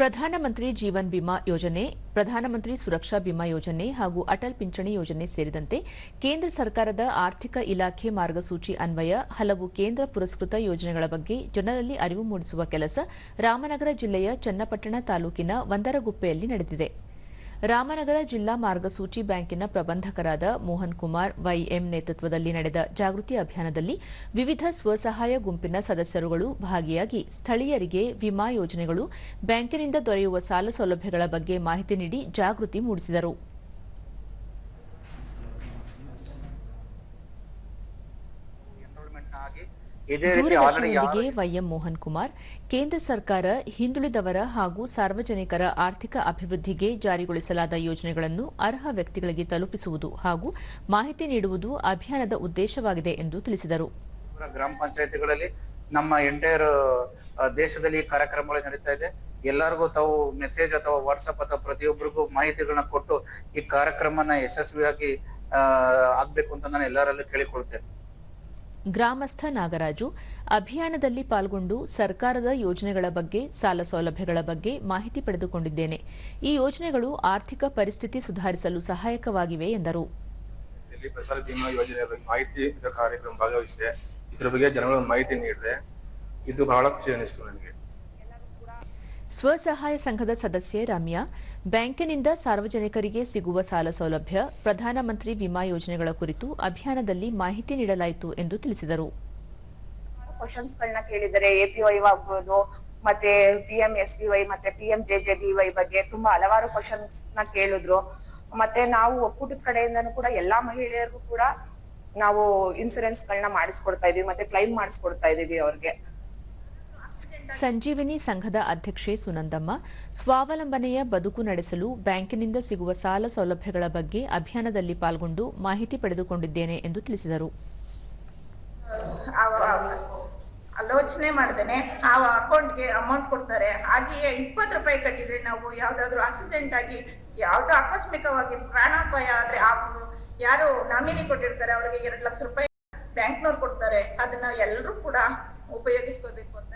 ಪ್ರಧಾನಮಂತ್ರಿ ಜೀವನ್ ಬಿಮಾ ಯೋಜನೆ, ಪ್ರಧಾನಮಂತ್ರಿ ಸುರಕ್ಷಾ ಬಿಮಾ ಯೋಜನೆ ಹಾಗೂ ಅಟಲ್ ಪಿಂಚಣಿ ಯೋಜನೆ ಸೇರಿದಂತೆ ಕೇಂದ್ರ ಸರ್ಕಾರದ ಆರ್ಥಿಕ ಇಲಾಖೆ ಮಾರ್ಗಸೂಚಿ ಅನ್ವಯ, ಹಲವು ಕೇಂದ್ರ ಪುರಸ್ಕೃತ ಯೋಜನೆಗಳ ಬಗ್ಗೆ ಜನರಲ್ಲಿ ಅರಿವು ಮೂಡಿಸುವ ಕೆಲಸ ರಾಮನಗರ ಜಿಲ್ಲೆಯ ಚನ್ನಪಟ್ಟಣ ತಾಲೂಕಿನ ಒಂದರಗುಪ್ಪೆಯಲ್ಲಿ ನಡೆದಿದೆ. ರಾಮನಗರ ಜಿಲ್ಲಾ ಮಾರ್ಗಸೂಚಿ ಬ್ಯಾಂಕಿನ ಪ್ರಬಂಧಕರಾದ ಮೋಹನ್ ಕುಮಾರ್ ವೈಎಂ ನೇತೃತ್ವದಲ್ಲಿ ನಡೆದ ಜಾಗೃತಿ ಅಭಿಯಾನದಲ್ಲಿ ವಿವಿಧ ಸ್ವಸಹಾಯ ಗುಂಪಿನ ಸದಸ್ಯರುಗಳು ಭಾಗಿಯಾಗಿ ಸ್ಥಳೀಯರಿಗೆ ವಿಮಾ ಯೋಜನೆಗಳು, ಬ್ಯಾಂಕಿನಿಂದ ದೊರೆಯುವ ಸಾಲ ಸೌಲಭ್ಯಗಳ ಬಗ್ಗೆ ಮಾಹಿತಿ ನೀಡಿ ಜಾಗೃತಿ ಮೂಡಿಸಿದರು. ದೂರದರ್ಶನದೊಂದಿಗೆ ವೈಎಂ ಮೋಹನ್ ಕುಮಾರ್ ಕೇಂದ್ರ ಸರ್ಕಾರ ಹಿಂದುಳಿದವರ ಹಾಗೂ ಸಾರ್ವಜನಿಕರ ಆರ್ಥಿಕ ಅಭಿವೃದ್ಧಿಗೆ ಜಾರಿಗೊಳಿಸಲಾದ ಯೋಜನೆಗಳನ್ನು ಅರ್ಹ ವ್ಯಕ್ತಿಗಳಿಗೆ ತಲುಪಿಸುವುದು ಹಾಗೂ ಮಾಹಿತಿ ನೀಡುವುದು ಅಭಿಯಾನದ ಉದ್ದೇಶವಾಗಿದೆ ಎಂದು ತಿಳಿಸಿದರು. ಗ್ರಾಮ ಪಂಚಾಯತಿಗಳಲ್ಲಿ ನಮ್ಮ ಎಂಟೈರ್ ದೇಶದಲ್ಲಿ ಕಾರ್ಯಕ್ರಮಗಳು ನಡೀತಾ ಇದೆ. ಎಲ್ಲರಿಗೂ ತಾವು ಮೆಸೇಜ್ ಅಥವಾ ವಾಟ್ಸಪ್ ಅಥವಾ ಪ್ರತಿಯೊಬ್ಬರಿಗೂ ಮಾಹಿತಿಗಳನ್ನ ಕೊಟ್ಟು ಈ ಕಾರ್ಯಕ್ರಮನ ಯಶಸ್ವಿಯಾಗಿ ಆಗ್ಬೇಕು ಅಂತ ನಾನು ಎಲ್ಲರಲ್ಲೂ ಕೇಳಿಕೊಳ್ತೇನೆ ಗ್ರಾಮಸ್ಥ ನಾಗರಾಜು ಅಭಿಯಾನದಲ್ಲಿ ಪಾಲ್ಗೊಂಡು ಸರ್ಕಾರದ ಯೋಜನೆಗಳ ಬಗ್ಗೆ, ಸಾಲ ಸೌಲಭ್ಯಗಳ ಬಗ್ಗೆ ಮಾಹಿತಿ ಪಡೆದುಕೊಂಡಿದ್ದೇನೆ. ಈ ಯೋಜನೆಗಳು ಆರ್ಥಿಕ ಪರಿಸ್ಥಿತಿ ಸುಧಾರಿಸಲು ಸಹಾಯಕವಾಗಿವೆ, ಎಂದರು. ಫಸಲ್ ಬಿಮಾ ಯೋಜನೆ ಬಗ್ಗೆ ಮಾಹಿತಿ ಕಾರ್ಯಕ್ರಮ ಭಾಗವಹಿಸಿದೆ. ಇದ್ರ ಬಗ್ಗೆ ಜನಗಳ ಮಾಹಿತಿ ನೀಡಿದೆ ಇದು ಬಹಳ ಖುಷಿ ಅನಿಸ್ತು ನನಗೆ. ಸ್ವಸಹಾಯ ಸಂಘದ ಸದಸ್ಯೆ ರಮ್ಯಾ, ಬ್ಯಾಂಕಿನಿಂದ ಸಾರ್ವಜನಿಕರಿಗೆ ಸಿಗುವ ಸಾಲ ಸೌಲಭ್ಯ ಪ್ರಧಾನಮಂತ್ರಿ ವಿಮಾ ಯೋಜನೆಗಳ ಕುರಿತು ಅಭಿಯಾನದಲ್ಲಿ ಮಾಹಿತಿ ನೀಡಲಾಯಿತು ಎಂದು ತಿಳಿಸಿದರು. ಕೇಳಿದರೆ ಮತ್ತೆ P M S B Y ಮತ್ತೆ P M J J B Y ಬಗ್ಗೆ ತುಂಬಾ ಹಲವಾರು ಕ್ವಶನ್ಸ್ನ ಕೇಳಿದ್ರು. ಮತ್ತೆ ನಾವು ಒಕ್ಕೂಟದ ಕಡೆಯಿಂದನೂ ಕೂಡ ಎಲ್ಲಾ ಮಹಿಳೆಯರಿಗೂ ಕೂಡ ನಾವು ಇನ್ಸೂರೆನ್ಸ್ ಗಳನ್ನ ಮಾಡಿಸ್ಕೊಡ್ತಾ ಇದೀವಿ, ಮತ್ತೆ ಕ್ಲೈಮ್ ಮಾಡಿಸ್ಕೊಡ್ತಾ ಇದೀವಿ ಅವ್ರಿಗೆ. ಸಂಜೀವಿನಿ ಸಂಘದ ಅಧ್ಯಕ್ಷೆ ಸುನಂದಮ್ಮ, ಸ್ವಾವಲಂಬನೆಯ ಬದುಕು ನಡೆಸಲು ಬ್ಯಾಂಕಿನಿಂದ ಸಿಗುವ ಸಾಲ ಸೌಲಭ್ಯಗಳ ಬಗ್ಗೆ ಅಭಿಯಾನದಲ್ಲಿ ಪಾಲ್ಗೊಂಡು ಮಾಹಿತಿ ಪಡೆದುಕೊಂಡಿದ್ದೇನೆ ಎಂದು ತಿಳಿಸಿದರು. ಆಲೋಚನೆ ಮಾಡ್ದೇನೆ. ಆ ಅಕೌಂಟ್ಗೆ ಅಮೌಂಟ್ ಕೊಡ್ತಾರೆ. ಹಾಗೆಯೇ ಇಪ್ಪತ್ತು ರೂಪಾಯಿ ಕಟ್ಟಿದ್ರೆ ನಾವು ಯಾವ್ದಾದ್ರು ಆಕ್ಸಿಡೆಂಟ್ ಆಗಿ, ಯಾವ್ದೋ ಆಕಸ್ಮಿಕವಾಗಿ ಪ್ರಾಣಾಪಾಯ ಆದ್ರೆ ಯಾರು ನಾಮಿನಿ ಕೊಟ್ಟಿರ್ತಾರೆ, ಅವ್ರಿಗೆ ಎರಡು ಲಕ್ಷ ರೂಪಾಯಿ ಬ್ಯಾಂಕ್ನವ್ರು ಕೊಡ್ತಾರೆ. ಅದನ್ನ ಎಲ್ಲರೂ ಕೂಡ ಉಪಯೋಗಿಸ್ಕೋಬೇಕು ಅಂತ